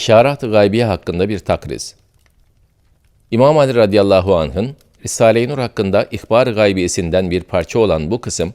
İşarat-ı gaybiye hakkında bir takriz. İmam Ali radıyallahu anh'ın Risale-i Nur hakkında ihbar-ı gaybiyesinden bir parça olan bu kısım,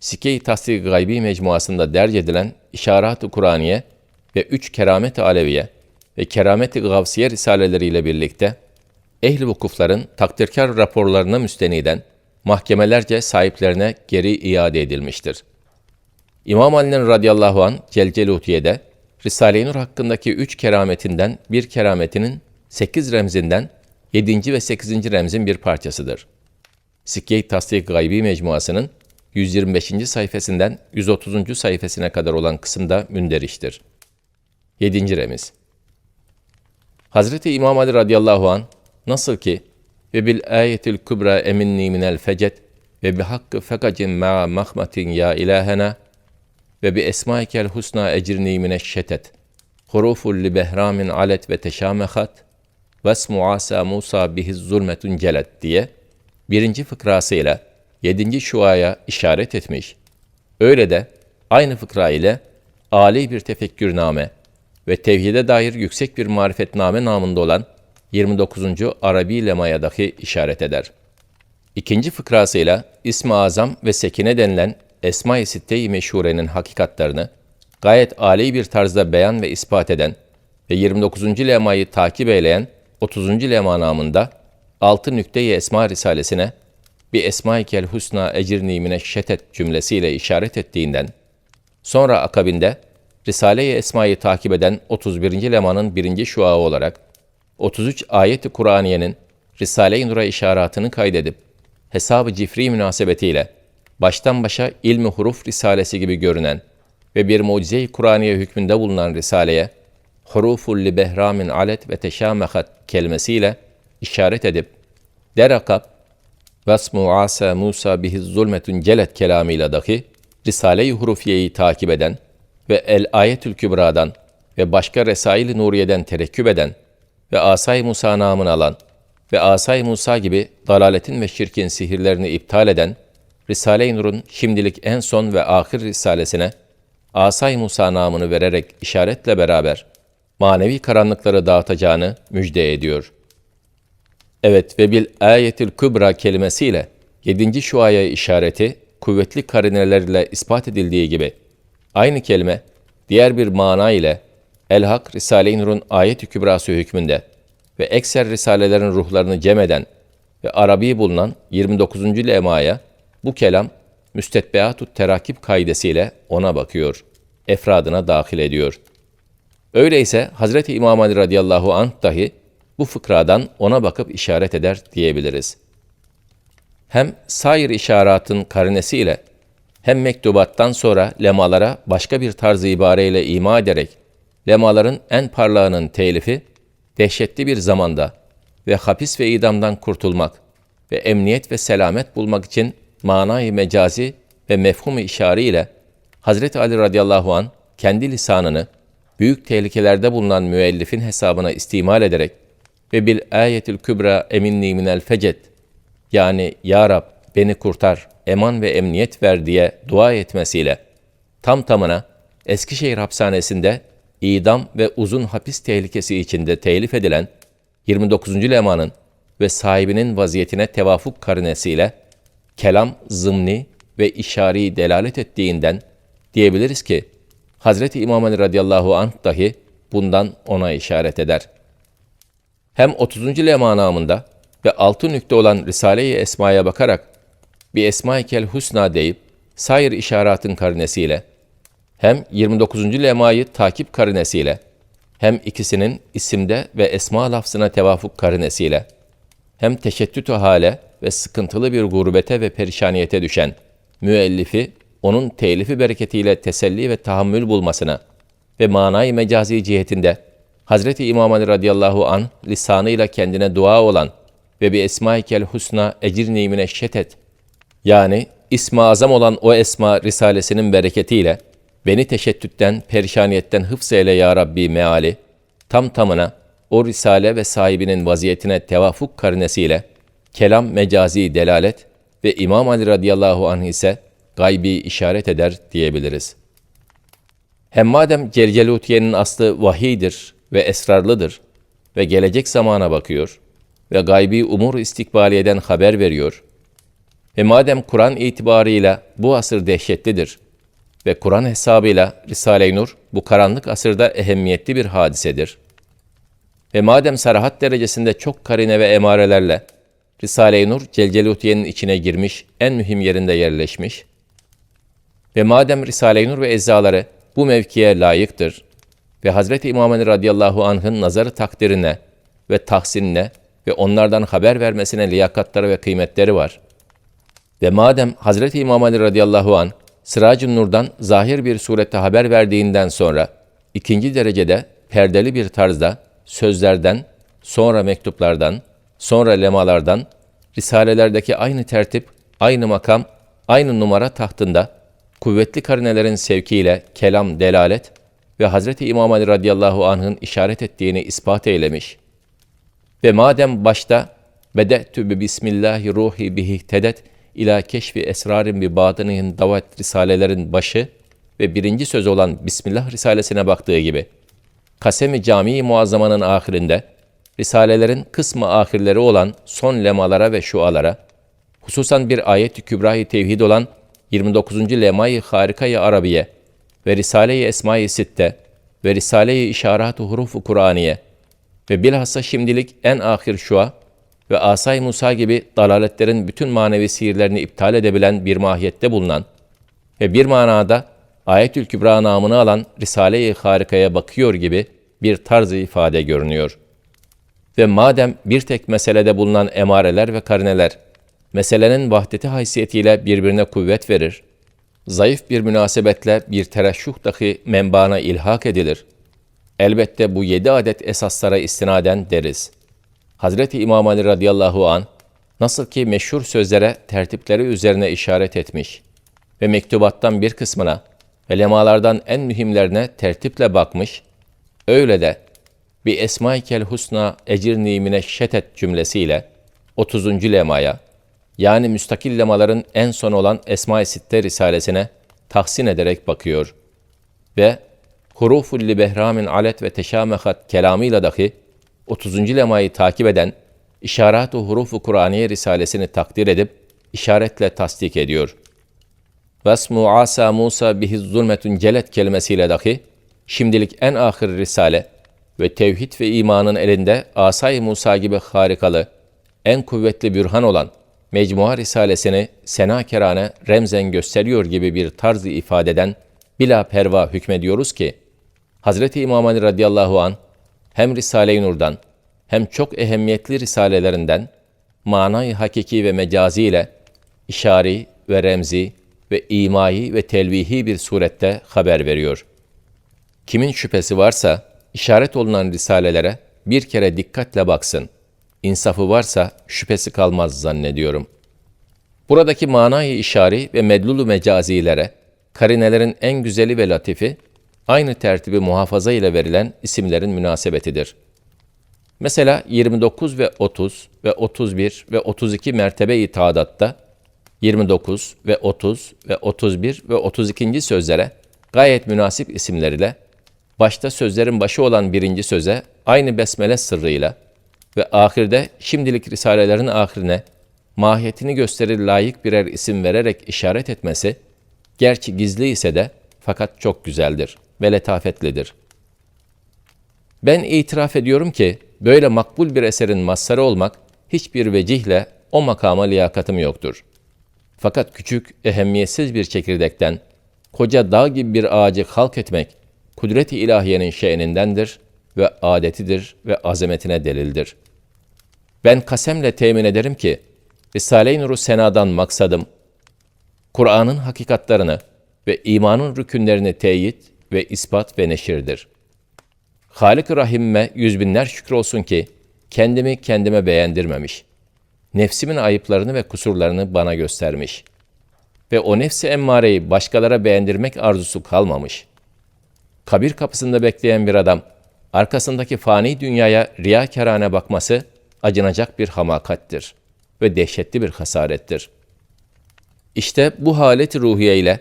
Sikke-i Tasdik Gaybi mecmuasında derc edilen İşarat-ı Kur'aniye ve Üç Keramet-i Aleviye ve Keramet-i Gavsiye risaleleriyle birlikte ehl-i vukufların takdirkar raporlarına müsteniden mahkemelerce sahiplerine geri iade edilmiştir. İmam Ali'nin radıyallahu an Celcelutiye'de Risale-i Nur hakkındaki üç kerametinden bir kerametinin sekiz remzinden yedinci ve sekizinci remzin bir parçasıdır. Sikke-i Tasdik Gaybi Mecmuası'nın 125. sayfasından 130. sayfasına kadar olan kısımda münderiştir. 7. remiz Hazreti İmam Ali radıyallahu an nasıl ki ve bil ayetil kubra eminni minel fecet ve bi hakkı fekacin ma mahmatin ya ilahena ve bi esmaikel husna ecirni mineşşetet huruful li behramin alet ve teşamehat vesmu asa Musa bihiz zulmetun celet diye birinci fıkrasıyla yedinci şuaya işaret etmiş. Öyle de aynı fıkra ile âli bir tefekkürname ve tevhide dair yüksek bir marifetname namında olan 29. Arabi lemaya dahi işaret eder. İkinci fıkrasıyla İsmi Azam ve Sekine denilen Esma-i Sitte-i Meşhure'nin hakikatlarını gayet âli bir tarzda beyan ve ispat eden ve 29. lemayı takip eyleyen 30. lema namında 6 nükte-i Esma Risalesine bir Esma-i Husna ecirni mineşşetet cümlesiyle işaret ettiğinden, sonra akabinde Risale-i Esma'yı takip eden 31. lemanın birinci şuağı olarak 33 ayet-i Kur'aniyenin Risale-i Nur'a işaretini kaydedip hesab-ı cifri münasebetiyle baştan başa ilmi huruf risalesi gibi görünen ve bir mucize-i Kur'aniye hükmünde bulunan risaleye huruful li behramin alet ve teşamehat kelimesiyle işaret edip derakab Vesmu asa Musa bihi zulmetun celet kelamıyla dahi Risale-i Hurufiye'yi takip eden ve El Ayetül Kübra'dan ve başka Resail-i Nuriye'den terekküp eden ve Asay Musa namını alan ve Asay Musa gibi dalaletin ve şirkin sihirlerini iptal eden Risale-i Nur'un şimdilik en son ve ahir risalesine Asay Musa namını vererek işaretle beraber manevi karanlıkları dağıtacağını müjde ediyor. Evet ve bil ayetil kübra kelimesiyle yedinci şuaya işareti kuvvetli karinelerle ispat edildiği gibi aynı kelime diğer bir mana ile El-Hak Risale-i Nur'un ayet-i kübrası hükmünde ve ekser risalelerin ruhlarını cem eden ve Arabi bulunan 29. lemaya bu kelam müstetbeatut terakip kaidesiyle ona bakıyor, efradına dahil ediyor. Öyleyse Hazreti İmam Ali radıyallahu anh dahi bu fıkradan ona bakıp işaret eder diyebiliriz. Hem sair işaratın karinesiyle hem mektubattan sonra lemalara başka bir tarzı ibareyle ima ederek lemaların en parlağının telifi dehşetli bir zamanda ve hapis ve idamdan kurtulmak ve emniyet ve selamet bulmak için manayı mecazi ve mefhum-u işari ile Hazreti Ali radıyallahu an kendi lisanını büyük tehlikelerde bulunan müellifin hesabına istimal ederek ve bil ayetil kübra eminni minel fecet yani Ya Rab beni kurtar, eman ve emniyet ver diye dua etmesiyle tam tamına Eskişehir hapishanesinde idam ve uzun hapis tehlikesi içinde telif edilen 29. lemanın ve sahibinin vaziyetine tevafuk karinesiyle kelam zımni ve işari delalet ettiğinden diyebiliriz ki Hazreti İmam Ali radıyallahu anh dahi bundan ona işaret eder. Hem 30. lema namında ve altı nükte olan Risale-i Esma'ya bakarak bir Esma-i Husna deyip sair işaretin karinesiyle hem 29. lemayı takip karinesiyle hem ikisinin isimde ve esma lafzına tevafuk karinesiyle hem teşettütü hale ve sıkıntılı bir gurbete ve perişaniyete düşen müellifi onun telifi bereketiyle teselli ve tahammül bulmasına ve manayı mecazi cihetinde Hazreti İmam Ali radıyallahu an lisanıyla kendine dua olan ve bir esma-i kel husna ecirni mineşşetet yani ismi azam olan o esma risalesinin bereketiyle beni teşettütten, perişaniyetten hıfz eyle ya Rabbi meali, tam tamına o risale ve sahibinin vaziyetine tevafuk karinesiyle kelam mecazi delalet ve İmam Ali radıyallahu anh ise gaybi işaret eder diyebiliriz. Hem madem Cercelutiye'nin aslı vahiydir ve esrarlıdır ve gelecek zamana bakıyor ve gaybi umur istikbaliyeden haber veriyor. Ve madem Kur'an itibarıyla bu asır dehşetlidir ve Kur'an hesabıyla Risale-i Nur bu karanlık asırda ehemmiyetli bir hadisedir. Ve madem sarahat derecesinde çok karine ve emarelerle Risale-i Nur Celcelutiye'nin içine girmiş, en mühim yerinde yerleşmiş ve madem Risale-i Nur ve eczaları bu mevkiye layıktır ve Hazreti İmam Ali radıyallahu anh'ın nazarı takdirine ve tahsinine ve onlardan haber vermesine liyakatları ve kıymetleri var. Ve madem Hazreti İmam Ali radıyallahu an Sıracı Nur'dan zahir bir surette haber verdiğinden sonra ikinci derecede perdeli bir tarzda sözlerden, sonra mektuplardan, sonra lemalardan, risalelerdeki aynı tertip, aynı makam, aynı numara tahtında kuvvetli karinelerin sevkiyle kelam, delalet ve Hazreti İmam Ali radıyallahu anh'ın işaret ettiğini ispat eylemiş. Ve madem başta bede'tü bi bismillahi ruhi bihi tedet ila keşfi esrarin bi batinihin davet risalelerin başı ve birinci söz olan Bismillah risalesine baktığı gibi Kasemi Camii Muazzama'nın ahirinde risalelerin kısmı ahirleri olan son lemalara ve şualara hususan bir ayet-i kübra-i tevhid olan 29. Lemay-ı Harika-i Arabiye ve Risale-i Esma-i Sitte ve Risale-i İşarat-ı Huruf-u Kur'aniye ve bilhassa şimdilik en ahir şua ve Asay Musa gibi dalaletlerin bütün manevi sihirlerini iptal edebilen bir mahiyette bulunan ve bir manada Ayetül Kübra namını alan Risale-i Harika'ya bakıyor gibi bir tarz ifade görünüyor. Ve madem bir tek meselede bulunan emareler ve karineler, meselenin vahdeti haysiyetiyle birbirine kuvvet verir, zayıf bir münasebetle bir tereşşuh dahi menbana ilhak edilir. Elbette bu yedi adet esaslara istinaden deriz. Hazreti İmam Ali radıyallahu an nasıl ki meşhur sözlere tertipleri üzerine işaret etmiş ve mektubattan bir kısmına ve lemalardan en mühimlerine tertiple bakmış, öyle de bir esmaikel husna ecirni mine şetet cümlesiyle 30. lemaya yani müstakil lemaların en son olan Esma-i Sitte Risalesine tahsin ederek bakıyor ve huruful li behramin alet ve teşamehat kelamıyla dahi 30. lemayı takip eden İşarat-ı Hurufu Kur'aniye Risalesini takdir edip işaretle tasdik ediyor. Vesmu asa Musa bihi zulmetun celet kelimesiyle dahi şimdilik en ahir risale ve tevhid ve imanın elinde Asay Musa gibi harikalı, en kuvvetli bürhan olan Mecmua Risalesini sena kerane remzen gösteriyor gibi bir tarzı ifadeden bila perva hükmediyoruz ki, Hazreti İmam Ali radıyallahu an hem Risale-i Nur'dan hem çok ehemmiyetli risalelerinden manayı hakiki ve mecazi ile işari ve remzi ve imai ve telvihi bir surette haber veriyor. Kimin şüphesi varsa işaret olunan risalelere bir kere dikkatle baksın. İnsafı varsa şüphesi kalmaz zannediyorum. Buradaki manayı işari ve medlulu mecazilere, karinelerin en güzeli ve latifi, aynı tertibi muhafaza ile verilen isimlerin münasebetidir. Mesela 29 ve 30 ve 31 ve 32 mertebe-i taadatta 29 ve 30 ve 31 ve 32. sözlere gayet münasip isimler ile başta sözlerin başı olan birinci söze aynı besmele sırrıyla ve ahirde şimdilik risalelerin ahirine mahiyetini gösterir layık birer isim vererek işaret etmesi, gerçi gizli ise de fakat çok güzeldir ve letafetlidir. Ben itiraf ediyorum ki böyle makbul bir eserin mazharı olmak hiçbir vecihle o makama liyakatım yoktur. Fakat küçük, ehemmiyetsiz bir çekirdekten koca dağ gibi bir ağacı halk etmek kudret-i ilahiyenin şe'nindendir ve adetidir ve azametine delildir. Ben kasemle temin ederim ki Risale-i Nur'u senadan maksadım Kur'an'ın hakikatlarını ve imanın rükünlerini teyit ve ispat ve neşirdir. Halik-i Rahim'me yüz binler şükür olsun ki kendimi kendime beğendirmemiş. Nefsimin ayıplarını ve kusurlarını bana göstermiş. Ve o nefsi emmareyi başkalara beğendirmek arzusu kalmamış. Kabir kapısında bekleyen bir adam, arkasındaki fani dünyaya riyakarane bakması acınacak bir hamakattir ve dehşetli bir hasarettir. İşte bu halet ruhiye ile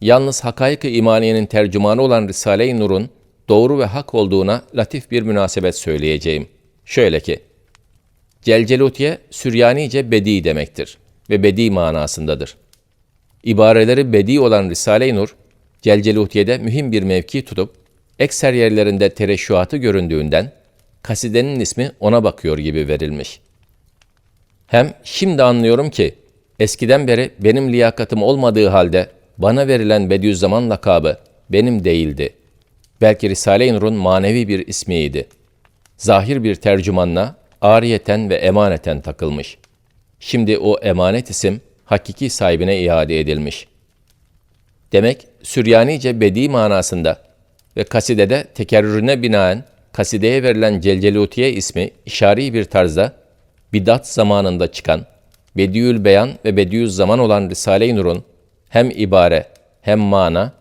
yalnız hakaik-i imaniyenin tercümanı olan Risale-i Nur'un doğru ve hak olduğuna latif bir münasebet söyleyeceğim. Şöyle ki, Celcelutiye Süryanice bedi demektir ve bedi manasındadır. İbareleri bedi olan Risale-i Nur, Celcelutiye'de mühim bir mevki tutup, ekser yerlerinde tereşşuatı göründüğünden, kasidenin ismi ona bakıyor gibi verilmiş. Hem şimdi anlıyorum ki, eskiden beri benim liyakatım olmadığı halde bana verilen Bediüzzaman lakabı benim değildi. Belki Risale-i Nur'un manevi bir ismiydi. Zahir bir tercümanla ariyeten ve emaneten takılmış. Şimdi o emanet isim hakiki sahibine iade edilmiş. Demek Süryanice bedi manasında. Ve kasidede tekerrürüne binaen kasideye verilen Celcelutiye ismi işari bir tarzda bidat zamanında çıkan Bediül Beyan ve Bediüz Zaman olan Risale-i Nur'un hem ibare hem mana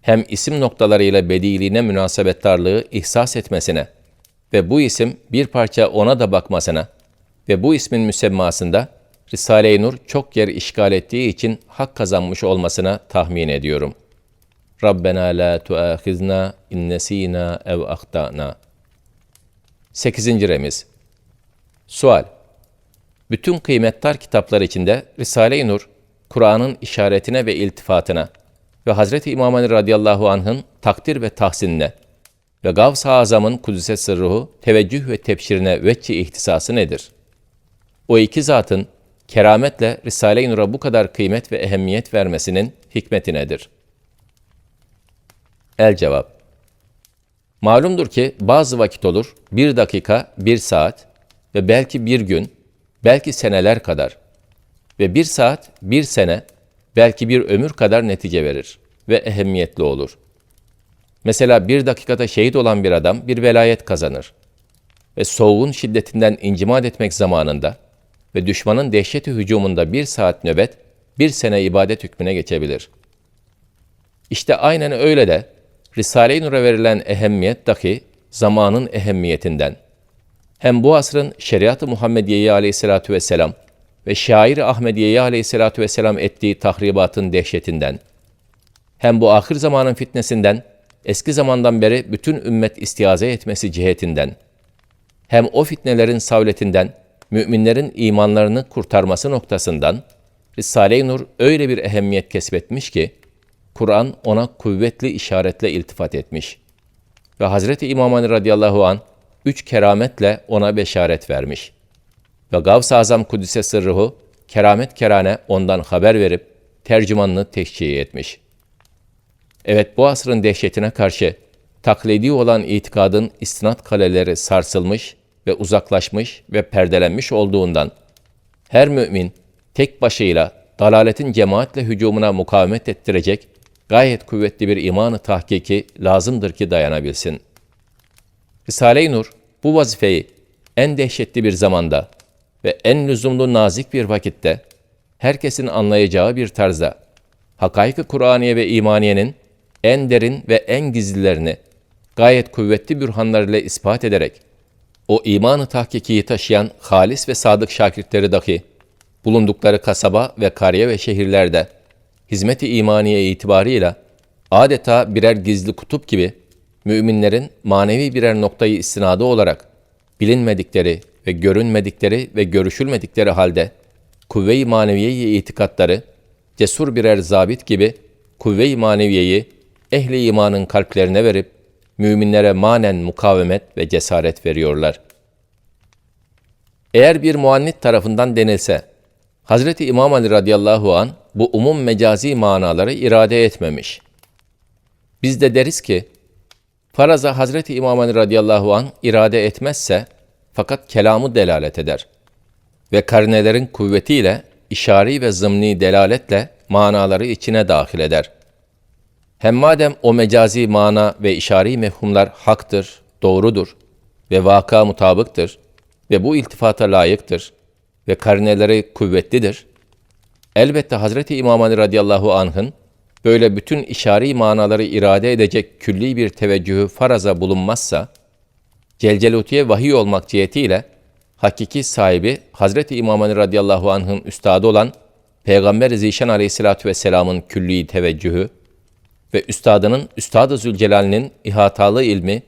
hem isim noktalarıyla bediliğine münasebettarlığı ihsas etmesine ve bu isim bir parça ona da bakmasına ve bu ismin müsemmasında Risale-i Nur çok yer işgal ettiği için hak kazanmış olmasına tahmin ediyorum. Rabbena la tuâkhizna in nesînâ ev ahtâna. 8. remiz Sual Bütün kıymettar kitaplar içinde Risale-i Nur, Kur'an'ın işaretine ve iltifatına ve Hazreti İmam Ali radıyallahu anh'ın takdir ve tahsinine ve Gavs-ı Azam'ın kudüse sırruhu, teveccüh ve tepşirine veççi ihtisası nedir? O iki zatın kerametle Risale-i Nur'a bu kadar kıymet ve ehemmiyet vermesinin hikmeti nedir? El cevap. Malumdur ki bazı vakit olur, bir dakika, bir saat ve belki bir gün, belki seneler kadar ve bir saat, bir sene, belki bir ömür kadar netice verir ve ehemmiyetli olur. Mesela bir dakikada şehit olan bir adam bir velayet kazanır ve soğuğun şiddetinden incimat etmek zamanında ve düşmanın dehşeti hücumunda bir saat nöbet, bir sene ibadet hükmüne geçebilir. İşte aynen öyle de Risale-i Nur'a verilen ehemmiyet dahi zamanın ehemmiyetinden. Hem bu asrın şeriat-ı Muhammediye'yi aleyhissalatu vesselam ve şair Ahmediye'yi aleyhissalatu vesselam ettiği tahribatın dehşetinden, hem bu ahir zamanın fitnesinden, eski zamandan beri bütün ümmet istiaze etmesi cihetinden, hem o fitnelerin savletinden, müminlerin imanlarını kurtarması noktasından, Risale-i Nur öyle bir ehemmiyet kesbetmiş ki, Kur'an ona kuvvetli işaretle iltifat etmiş. Ve Hazreti İmam Ali radıyallahu an üç kerametle ona beşaret vermiş. Ve Gavs-ı Azam Kudüs'e sırrıhu, keramet kerane ondan haber verip tercümanını teşkil etmiş. Evet bu asrın dehşetine karşı taklidi olan itikadın istinat kaleleri sarsılmış ve uzaklaşmış ve perdelenmiş olduğundan her mümin tek başıyla dalaletin cemaatle hücumuna mukavemet ettirecek gayet kuvvetli bir imanı tahkiki lazımdır ki dayanabilsin. Risale-i Nur bu vazifeyi en dehşetli bir zamanda ve en lüzumlu nazik bir vakitte herkesin anlayacağı bir tarzda hakaik-ı Kur'aniye ve imaniyenin en derin ve en gizlilerini gayet kuvvetli bürhanlarıyla ispat ederek o imanı tahkikiyi taşıyan halis ve sadık şakirtleri dahi bulundukları kasaba ve kariye ve şehirlerde hizmet-i imaniye itibarıyla adeta birer gizli kutup gibi müminlerin manevi birer noktayı istinadı olarak bilinmedikleri ve görünmedikleri ve görüşülmedikleri halde kuvve-i maneviyeyi itikatları cesur birer zabit gibi kuvve-i maneviyeyi ehli imanın kalplerine verip müminlere manen mukavemet ve cesaret veriyorlar. Eğer bir muannit tarafından denilse, Hazreti İmam Ali radıyallahu an bu umum mecazi manaları irade etmemiş. Biz de deriz ki, faraza Hazreti İmam Ali radıyallahu an irade etmezse, fakat kelamı delalet eder. Ve karnelerin kuvvetiyle, işari ve zımni delaletle manaları içine dahil eder. Hem madem o mecazi mana ve işari mefhumlar haktır, doğrudur ve vaka mutabıktır ve bu iltifata layıktır ve karneleri kuvvetlidir, elbette Hazreti İmam Ali radıyallahu anh'ın böyle bütün işari manaları irade edecek külli bir teveccühü faraza bulunmazsa, Celcelutiye vahiy olmak cihetiyle hakiki sahibi Hazreti İmam Ali radıyallahu anh'ın üstadı olan Peygamber Zişan aleyhissalatü vesselamın külli teveccühü ve üstadının Üstad-ı Zülcelal'inin ihatalı ilmi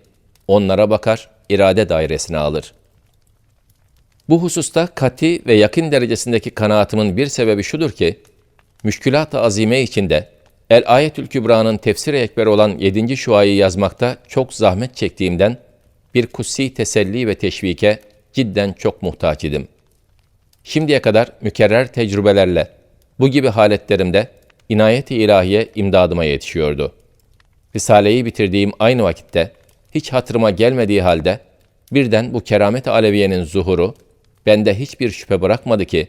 onlara bakar, irade dairesine alır. Bu hususta kati ve yakın derecesindeki kanaatımın bir sebebi şudur ki, Müşkülat-ı Azime içinde El Ayetül Kübra'nın tefsir ekber olan 7. şuayı yazmakta çok zahmet çektiğimden bir kutsi teselli ve teşvike cidden çok muhtaç idim. Şimdiye kadar mükerrer tecrübelerle bu gibi haletlerimde inayet-i ilahiye imdadıma yetişiyordu. Risaleyi bitirdiğim aynı vakitte hiç hatırıma gelmediği halde birden bu keramet aleviyenin zuhuru bende hiçbir şüphe bırakmadı ki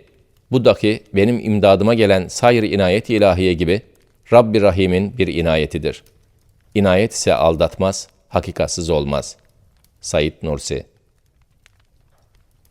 bu dahi benim imdadıma gelen sayr inayet ilahiye gibi Rabbi Rahim'in bir inayetidir. İnayet ise aldatmaz, hakikatsız olmaz. Said Nursi